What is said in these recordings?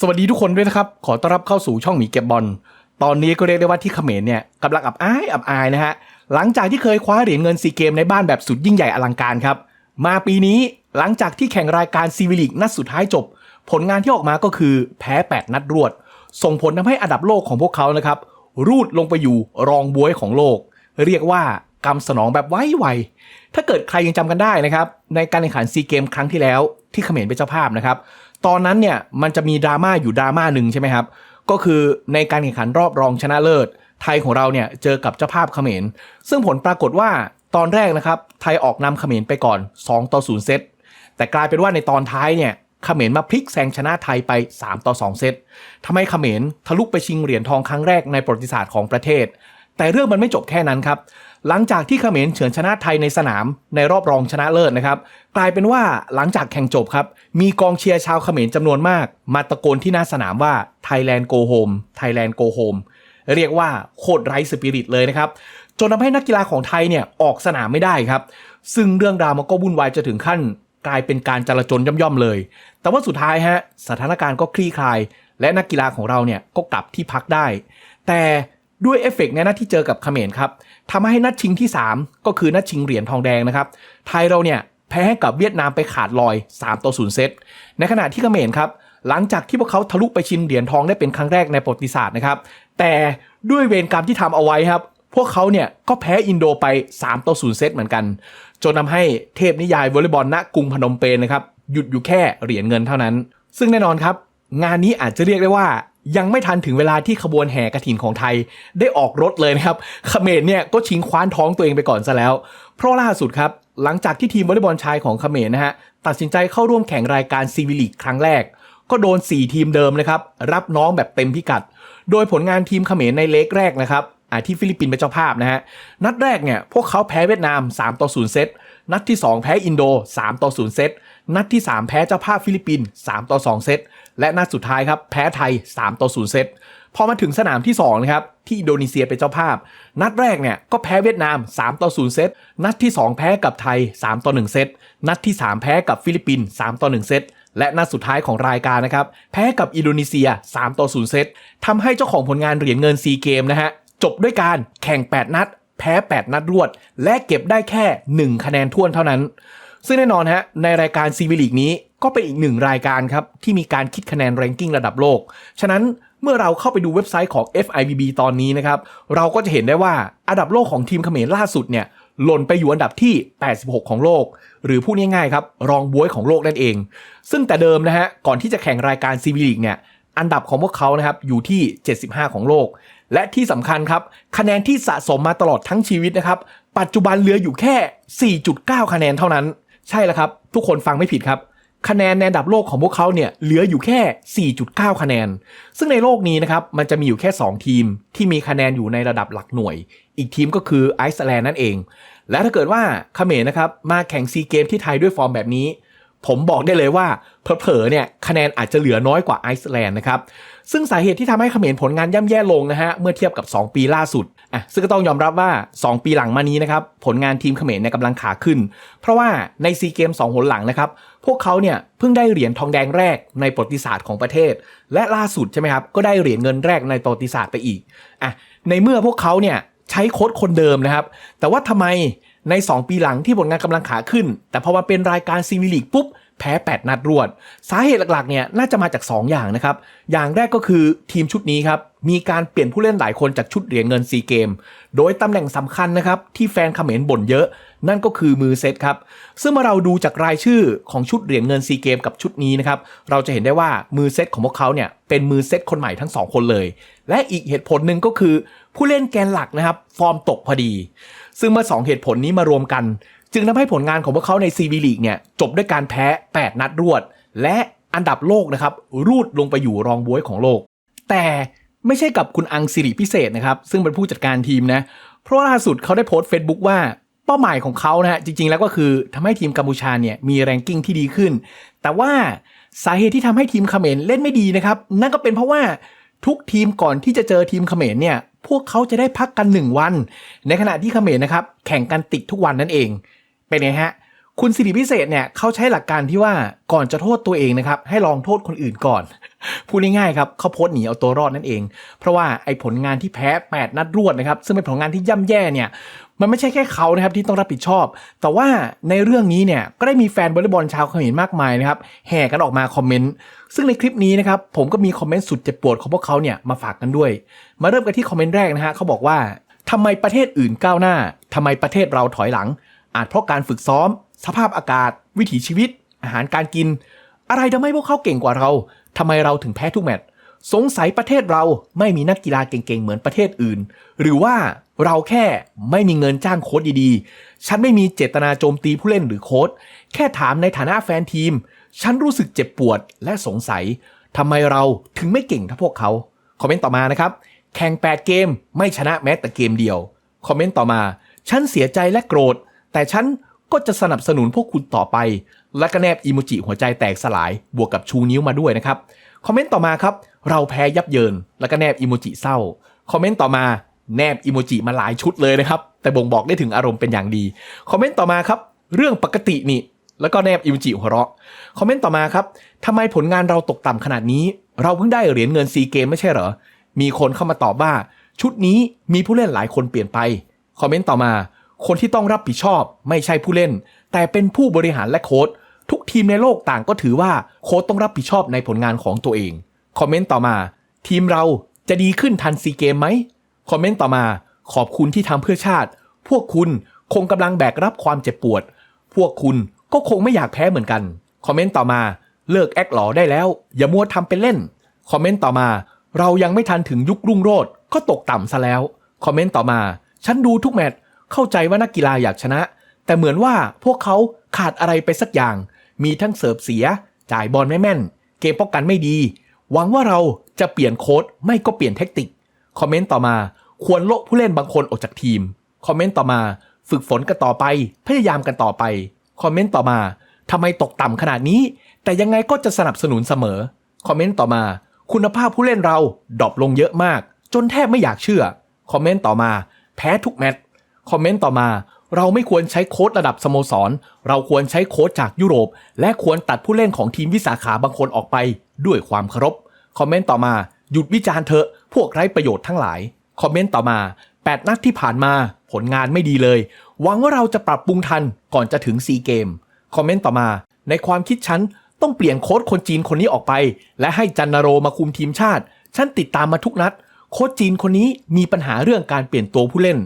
สวัสดีทุกคนด้วยนะครับ ขอต้อนรับเข้าสู่ช่องหมีเก็บบอล ตอนนี้ก็เรียกได้ว่าที่เขมรเนี่ยกำลังอับอายอับอายนะฮะ หลังจากที่เคยคว้าเหรียญเงินซีเกมในบ้านแบบสุดยิ่งใหญ่อลังการครับ มาปีนี้หลังจากที่แข่งรายการซีวิลิกนัดสุดท้ายจบ ผลงานที่ออกมาก็คือแพ้ 8 นัดรวด ส่งผลทำให้อันดับโลกของพวกเขานะครับ รูดลงไปอยู่รองบวยของโลก เรียกว่ากำสนองแบบไวไวถ้าเกิดใครยังจำกันได้นะครับในการแข่งขันซีเกมครั้งที่แล้วที่เขมรเป็นเจ้าภาพนะครับ ตอนนั้นเนี่ยมันจะมีดราม่าอยู่ดราม่าหนึ่งใช่ไหมครับ ก็คือในการแข่งขันรอบรองชนะเลิศ ไทยของเราเนี่ยเจอกับเจ้าภาพเขมร ซึ่งผลปรากฏว่าตอนแรกนะครับ ไทยออกนำเขมรไปก่อน 2 ต่อ 0 เซต แต่กลายเป็นว่าในตอนท้ายเนี่ยเขมรมาพลิกแซงชนะไทยไป 3 ต่อ 2 เซตทำให้เขมรทะลุไปชิงเหรียญทองครั้งแรกในประวัติศาสตร์ของประเทศ แต่เรื่องมันไม่จบแค่นั้นครับ หลังจากที่เขมรเฉือนชนะไทยในสนามในรอบรองชนะเลิศนะครับ กลายเป็นว่าหลังจากแข่งจบครับ มีกองเชียร์ชาวเขมรจำนวนมาก มาตะโกนที่หน้าสนามว่า Thailand go home Thailand go home เรียกว่าโคตรไร้สปิริตเลยนะครับ จนทำให้นักกีฬาของไทยเนี่ยออกสนามไม่ได้ครับ ซึ่งเรื่องราวมันก็วุ่นวายจะถึงขั้น กลายเป็นการจลาจลย่อมๆเลย แต่ว่าสุดท้ายฮะสถานการณ์ก็คลี่คลาย และนักกีฬาของเราเนี่ยก็กลับที่พักได้ แต่ ด้วยเอฟเฟกต์ในนัดที่เจอกับเขมรครับทำให้นัดชิงที่ 3 ก็คือนัดชิงเหรียญทองแดงนะครับ ไทยเราเนี่ยแพ้ให้กับเวียดนามไปขาดลอย 3 ต่อ 0 เซต ในขณะที่เขมรครับ หลังจากที่พวกเขาทะลุไปชิงเหรียญทองได้เป็นครั้งแรกในประวัติศาสตร์นะครับ แต่ด้วยเวรกรรมที่ทำเอาไว้ครับ พวกเขาเนี่ยก็แพ้อินโดไป 3 ต่อ 0 เซตเหมือนกัน จนทำให้เทพนิยายวอลเลย์บอลณกรุงพนมเปญนะครับหยุดอยู่แค่เหรียญเงินเท่านั้น ซึ่งแน่นอนครับงานนี้อาจจะเรียกได้ว่า ยังไม่ทันถึงเวลาที่ขบวนแห่กระถินของไทยได้ออกรถเลยนะครับเขมรเนี่ยก็ชิงคว้านท้องตัวเองไปก่อนซะแล้ว เพราะล่าสุดครับ หลังจากที่ทีมวอลเลย์บอลชายของเขมรนะฮะตัดสินใจเข้าร่วมแข่งรายการซีวิลิกครั้งแรก ก็โดน 4 ทีมเดิมนะครับรับน้องแบบเต็มพิกัด โดยผลงานทีมเขมรในเล็กแรกนะครับอาที่ฟิลิปปินส์เป็นเจ้าภาพนะฮะนัดแรกเนี่ยพวกเขาแพ้เวียดนาม 3 ต่อ 0 เซตนัดที่ 2 แพ้อินโด 3 ต่อ 0 เซตนัดที่ 3 แพ้เจ้าภาพฟิลิปปินส์3ต่อ 2 เซต และนัดสุดท้ายครับแพ้ไทย 3 ต่อ 0 เซตพอมาถึงสนามที่2นะครับที่อินโดนีเซียเป็นเจ้าภาพ นัดแรกเนี่ยก็แพ้เวียดนาม 3 ต่อ 0 เซต นัดที่ 2 แพ้กับไทย 3 ต่อ 1 เซต นัดที่ 3 แพ้กับฟิลิปปินส์3ต่อ 1 เซต และนัดสุดท้ายของรายการนะครับแพ้กับอินโดนีเซีย 3 ต่อ 0 เซตทำให้เจ้าของผลงานเหรียญเงินซีเกมนะฮะจบด้วยการแข่ง 8 นัด แพ้ 8 นัดรวด และเก็บได้แค่ 1 คะแนนท่วนเท่านั้น ซึ่งแน่นอนฮะในรายการซีวิลิกนี้ก็เป็นอีกหนึ่งรายการครับ ที่มีการคิดคะแนนแรงกิ้งระดับโลก ฉะนั้นเมื่อเราเข้าไปดูเว็บไซต์ของ FIBB ตอนนี้นะครับ เราก็จะเห็นได้ว่าอันดับโลกของทีมเขมรล่าสุดเนี่ยหล่นไปอยู่อันดับที่ 86 ของโลก หรือพูดง่ายๆครับ รองบวยของโลกนั่นเอง ซึ่งแต่เดิมนะฮะก่อนที่จะแข่งรายการซีวิลิกเนี่ยอันดับของพวกเขานะครับอยู่ที่ 75 ของโลก และที่สำคัญครับ คะแนนที่สะสมมาตลอดทั้งชีวิตนะครับ ปัจจุบันเหลืออยู่แค่ 4.9 คะแนนเท่านั้น ใช่แล้วครับ ทุกคนฟังไม่ผิดครับ คะแนนในอันดับโลกของพวกเขาเนี่ยเหลืออยู่แค่ 4.9 คะแนน ซึ่งในโลกนี้นะครับมันจะมีอยู่แค่ 2 ทีมที่มีคะแนนอยู่ในระดับหลักหน่วย อีกทีมก็คือไอซ์แลนด์นั่นเอง และถ้าเกิดว่าเขมรนะครับมาแข่งซีเกมที่ไทยด้วยฟอร์มแบบนี้ ผมบอกได้เลยว่าเผลอๆเนี่ยคะแนนอาจจะเหลือน้อยกว่าไอซ์แลนด์นะครับ ซึ่งสาเหตุที่ทำให้เขมรผลงานย่ำแย่ลงนะฮะ เมื่อเทียบกับ 2 ปีล่าสุดอะซึ่งก็ต้องยอมรับว่า 2 ปีหลังมานี้นะครับ ผลงานทีมเขมรเนี่ยกำลังขาขึ้น เพราะว่าในซีเกม2หนหลังนะครับ พวกเขาเนี่ยเพิ่งได้เหรียญทองแดงแรกในประวัติศาสตร์ของประเทศ และล่าสุดใช่ไหมครับก็ได้เหรียญเงินแรกในประวัติศาสตร์ไปอีกอะในเมื่อพวกเขาเนี่ย ใช้โค้ดคนเดิมนะครับ แต่ว่าทำไมใน 2 ปีหลังที่ผลงานกำลังขาขึ้น แต่พอมาเป็นรายการซีวีลีกปุ๊บ แพ้ 8 นัดรวด สาเหตุหลักๆเนี่ยน่าจะมาจาก 2 อย่างนะครับ อย่างแรกก็คือทีมชุดนี้ครับ มีการเปลี่ยนผู้เล่นหลายคนจากชุดเหรียญเงินซีเกม โดยตำแหน่งสำคัญนะครับ ที่แฟนเขมรบ่นเยอะ นั่นก็คือมือเซตครับ ซึ่งเมื่อเราดูจากรายชื่อของชุดเหรียญเงินซีเกมกับชุดนี้นะครับ เราจะเห็นได้ว่ามือเซตของพวกเขาเนี่ยเป็นมือเซตคนใหม่ทั้ง 2 คนเลย และอีกเหตุผลหนึ่งก็คือ ผู้เล่นแกนหลักนะครับฟอร์มตกพอดี ซึ่งเมื่อ 2 เหตุผลนี้มารวมกัน จึงทำให้ผลงานของพวกเขาในซีวีลีกเนี่ยจบด้วยการแพ้ 8 นัดรวด และอันดับโลกนะครับรูดลงไปอยู่รองบวยของโลก แต่ไม่ใช่กับคุณอังสิริพิเศษนะครับซึ่งเป็นผู้จัดการทีมนะเพราะล่าสุดเขาได้โพสต์ Facebook ว่า เป้าหมายของเขานะฮะจริง ๆ แล้วก็คือทำให้ทีมกัมพูชาเนี่ยมีแรงกิ้งที่ดีขึ้น แต่ว่าสาเหตุที่ทำให้ทีมเขมรเล่นไม่ดีนะครับ นั่นก็เป็นเพราะว่าทุกทีมก่อนที่จะเจอทีมเขมรเนี่ยพวกเขาจะได้พักกัน 1 วัน ในขณะที่เขมรนะครับแข่งกันติดทุกวันนั่นเอง เป็นไงฮะคุณสิริพิเศษเนี่ยเขาใช้หลักการที่ว่าก่อนจะโทษตัวเองนะครับให้ลองโทษคนอื่นก่อน พูดง่ายๆครับเขาโพสหนีเอาตัวรอดนั่นเอง เพราะว่าไอ้ผลงานที่แพ้ 8 นัดรวดนะครับซึ่งเป็นผลงานที่ย่ำแย่เนี่ย มันไม่ใช่แค่เขานะครับที่ต้องรับผิดชอบ แต่ว่าในเรื่องนี้เนี่ยก็ได้มีแฟนวอลเลย์บอลชาวเขมรมากมายนะครับแห่กันออกมาคอมเมนต์ ซึ่งในคลิปนี้นะครับผมก็มีคอมเมนต์สุดเจ็บปวดของพวกเขาเนี่ยมาฝากกันด้วย มาเริ่มกันที่คอมเมนต์แรกนะฮะเขาบอกว่าทำไมประเทศอื่นก้าวหน้าทำไมประเทศเราถอยหลัง อาจเพราะการฝึกซ้อม สภาพอากาศ วิถีชีวิต อาหารการกิน อะไรทำให้พวกเขาเก่งกว่าเราทำไมเราถึงแพ้ทุกแมตช์ สงสัยประเทศเราไม่มีนักกีฬาเก่งๆ เหมือนประเทศอื่น หรือว่าเราแค่ไม่มีเงินจ้างโค้ชดีๆ ฉันไม่มีเจตนาโจมตีผู้เล่นหรือโค้ชแค่ถามในฐานะแฟนทีม ฉันรู้สึกเจ็บปวดและสงสัยทำไมเราถึงไม่เก่งเท่าพวกเขา คอมเมนต์ต่อมานะครับ แข่ง 8 เกมไม่ชนะแม้แต่เกมเดียว คอมเมนต์ต่อมา ฉันเสียใจและโกรธ แต่ฉัน ก็จะสนับสนุนพวกคุณต่อไป และก็แนบอีโมจิหัวใจแตกสลายบวกกับชูนิ้วมาด้วยนะครับ คอมเมนต์ต่อมาครับ เราแพ้ยับเยิน แล้วก็แนบอีโมจิเศร้า คอมเมนต์ต่อมาแนบอีโมจิมาหลายชุดเลยนะครับ แต่บ่งบอกได้ถึงอารมณ์เป็นอย่างดี คอมเมนต์ต่อมาครับ เรื่องปกตินี่ แล้วก็แนบอีโมจิหัวเราะ คอมเมนต์ต่อมาครับทำไมผลงานเราตกต่ำขนาดนี้ เราเพิ่งได้เหรียญเงินซีเกมไม่ใช่เหรอ มีคนเข้ามาตอบว่า ชุดนี้มีผู้เล่นหลายคนเปลี่ยนไป คอมเมนต์ต่อมา คนที่ต้องรับผิดชอบไม่ใช่ผู้เล่น แต่เป็นผู้บริหารและโค้ชทุกทีมในโลกต่างก็ถือว่าโค้ชต้องรับผิดชอบในผลงานของตัวเอง คอมเมนต์ต่อมา ทีมเราจะดีขึ้นทันซีเกมไหมคอมเมนต์ต่อมา ขอบคุณที่ทำเพื่อชาติ พวกคุณคงกำลังแบกรับความเจ็บปวด พวกคุณก็คงไม่อยากแพ้เหมือนกัน คอมเมนต์ต่อมาเลิกแอคหลอได้แล้ว อย่ามัวทำเป็นเล่น คอมเมนต์ต่อมา เรายังไม่ทันถึงยุครุ่งโรจน์ก็ตกต่ำซะแล้ว คอมเมนต์ต่อมา ฉันดูทุกแมตช์ เข้าใจว่านักกีฬาอยากชนะ แต่เหมือนว่าพวกเขาขาดอะไรไปสักอย่าง มีทั้งเสิร์ฟเสีย จ่ายบอลไม่แม่น เกมป้องกันไม่ดี หวังว่าเราจะเปลี่ยนโค้ดไม่ก็เปลี่ยนเทคนิค คอมเมนต์ต่อมา ควรโละผู้เล่นบางคนออกจากทีม คอมเมนต์ต่อมา ฝึกฝนกันต่อไป พยายามกันต่อไป คอมเมนต์ต่อมาทำไมตกต่ำขนาดนี้ แต่ยังไงก็จะสนับสนุนเสมอ คอมเมนต์ต่อมา คุณภาพผู้เล่นเราดรอปลงเยอะมาก จนแทบไม่อยากเชื่อ คอมเมนต์ต่อมา แพ้ทุกแมตช์ คอมเมนต์ต่อมา เราไม่ควรใช้โค้ดระดับสโมสร เราควรใช้โค้ดจากยุโรป และควรตัดผู้เล่นของทีมวิสาขาบางคนออกไปด้วยความเคารพคอมเมนต์ต่อมา หยุดวิจารณ์เถอะพวกไร้ประโยชน์ทั้งหลายคอมเมนต์ต่อมา 8 นัดที่ผ่านมา ผลงานไม่ดีเลย หวังว่าเราจะปรับปรุงทันก่อนจะถึงซีเกมคอมเมนต์ต่อมา ในความคิดฉันต้องเปลี่ยนโค้ดคนจีนคนนี้ออกไป และให้จันนโรมาคุมทีมชาติ ฉันติดตามมาทุกนัด โค้ชจีนคนนี้มีปัญหาเรื่องการเปลี่ยนตัวผู้เล่น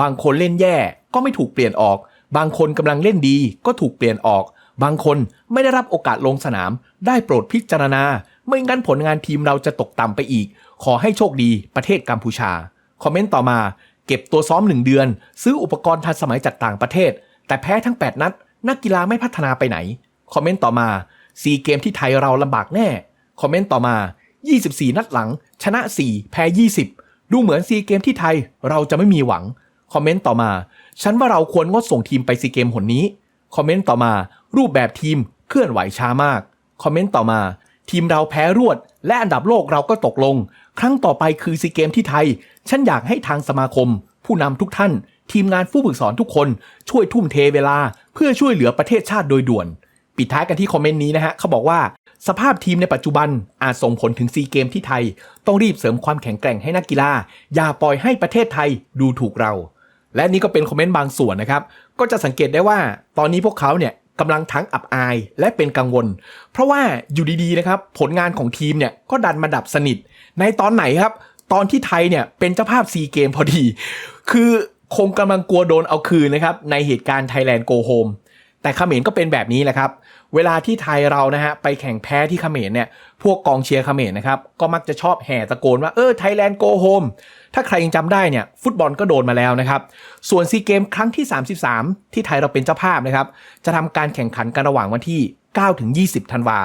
บางคนเล่นแย่ก็ไม่ถูกเปลี่ยนออก บางคนกำลังเล่นดีก็ถูกเปลี่ยนออก บางคนไม่ได้รับโอกาสลงสนาม ได้โปรดพิจารณา ไม่งั้นผลงานทีมเราจะตกต่ำไปอีก ขอให้โชคดีประเทศกัมพูชา คอมเมนต์ต่อมา เก็บตัวซ้อมหนึ่งเดือน ซื้ออุปกรณ์ทันสมัยจากต่างประเทศ แต่แพ้ทั้ง 8 นัด นักกีฬาไม่พัฒนาไปไหน คอมเมนต์ต่อมาซีเกมที่ไทยเราลำบากแน่ คอมเมนต์ต่อมา 24 นัดหลัง ชนะ 4 แพ้ 20 ดูเหมือนซีเกมที่ไทยเราจะไม่มีหวัง คอมเมนต์ต่อมา ฉันว่าเราควรงดส่งทีมไปซีเกมหนนี้ คอมเมนต์ต่อมา รูปแบบทีมเคลื่อนไหวช้ามาก คอมเมนต์ต่อมา ทีมเราแพ้รวด และอันดับโลกเราก็ตกลง ครั้งต่อไปคือซีเกมที่ไทย ฉันอยากให้ทางสมาคม ผู้นำทุกท่าน ทีมงานผู้ฝึกสอนทุกคนช่วยทุ่มเทเวลา เพื่อช่วยเหลือประเทศชาติโดยด่วน ปิดท้ายกันที่คอมเมนต์นี้นะฮะเขาบอกว่าสภาพทีมในปัจจุบันอาจส่งผลถึงซีเกมที่ไทย ต้องรีบเสริมความแข็งแกร่งให้นักกีฬา อย่าปล่อยให้ประเทศไทยดูถูกเรา และนี่ก็เป็นคอมเมนต์บางส่วนนะครับ ก็จะสังเกตได้ว่าตอนนี้พวกเขาเนี่ยกำลังทั้งอับอายและเป็นกังวล เพราะว่าอยู่ดีๆนะครับผลงานของทีมเนี่ยก็ดันมาดับสนิท ในตอนไหนครับ ตอนที่ไทยเนี่ยเป็นเจ้าภาพซีเกมพอดี คือคงกำลังกลัวโดนเอาคืนนะครับในเหตุการณ์ไทยแลนด์โกโฮมแต่เขมรก็เป็นแบบนี้แหละครับ เวลาที่ไทยเรานะฮะไปแข่งแพ้ที่เขมรเนี่ยพวกกองเชียร์เขมรนะครับก็มักจะชอบแห่ตะโกนว่าเออไทยแลนด์โกโฮม ถ้าใครยังจำได้เนี่ยฟุตบอลก็โดนมาแล้วนะครับ ส่วนซีเกมครั้งที่ 33 ที่ไทยเราเป็นเจ้าภาพนะครับ จะทำการแข่งขันกันระหว่างวันที่9ถึง20 ธันวา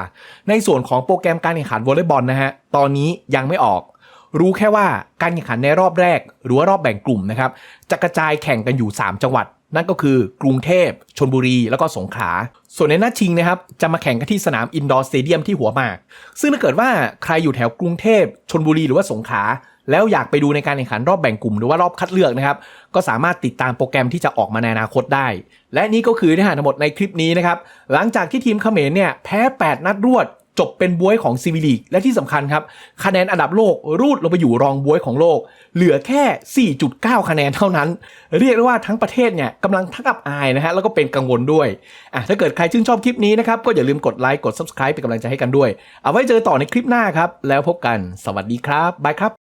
ในส่วนของโปรแกรมการแข่งขันวอลเลย์บอลนะฮะ ตอนนี้ยังไม่ออก รู้แค่ว่าการแข่งขันในรอบแรก หรือว่ารอบแบ่งกลุ่มนะครับ จะกระจายแข่งกันอยู่ 3 จังหวัด นั่นก็คือกรุงเทพ ชนบุรี แล้วก็สงขลา ส่วนในนัดชิงนะครับ จะมาแข่งกันที่สนามอินดอร์สเตเดียมที่หัวหมาก ซึ่งถ้าเกิดว่าใครอยู่แถวกรุงเทพ ชนบุรี หรือว่าสงขลา แล้วอยากไปดูในการแข่งขันรอบแบ่งกลุ่มหรือว่ารอบคัดเลือกนะครับ ก็สามารถติดตามโปรแกรมที่จะออกมาในอนาคตได้ และนี่ก็คือเนื้อหาทั้งหมดในคลิปนี้นะครับ หลังจากที่ทีมเขมรเนี่ยแพ้ 8 นัดรวด จบเป็นบวยของซีวีลีกและที่สำคัญครับ คะแนนอันดับโลกรูดลงไปอยู่รองบวยของโลก เหลือแค่ 4.9 คะแนนเท่านั้น เรียกได้ว่าทั้งประเทศเนี่ยกำลังทั้งอับอายนะฮะแล้วก็เป็นกังวลด้วยอะถ้าเกิดใครชื่นชอบคลิปนี้นะครับก็อย่าลืมกดไลค์กด subscribe เป็นกำลังใจให้กันด้วย เอาไว้เจอต่อในคลิปหน้าครับแล้วพบกันสวัสดีครับบายครับ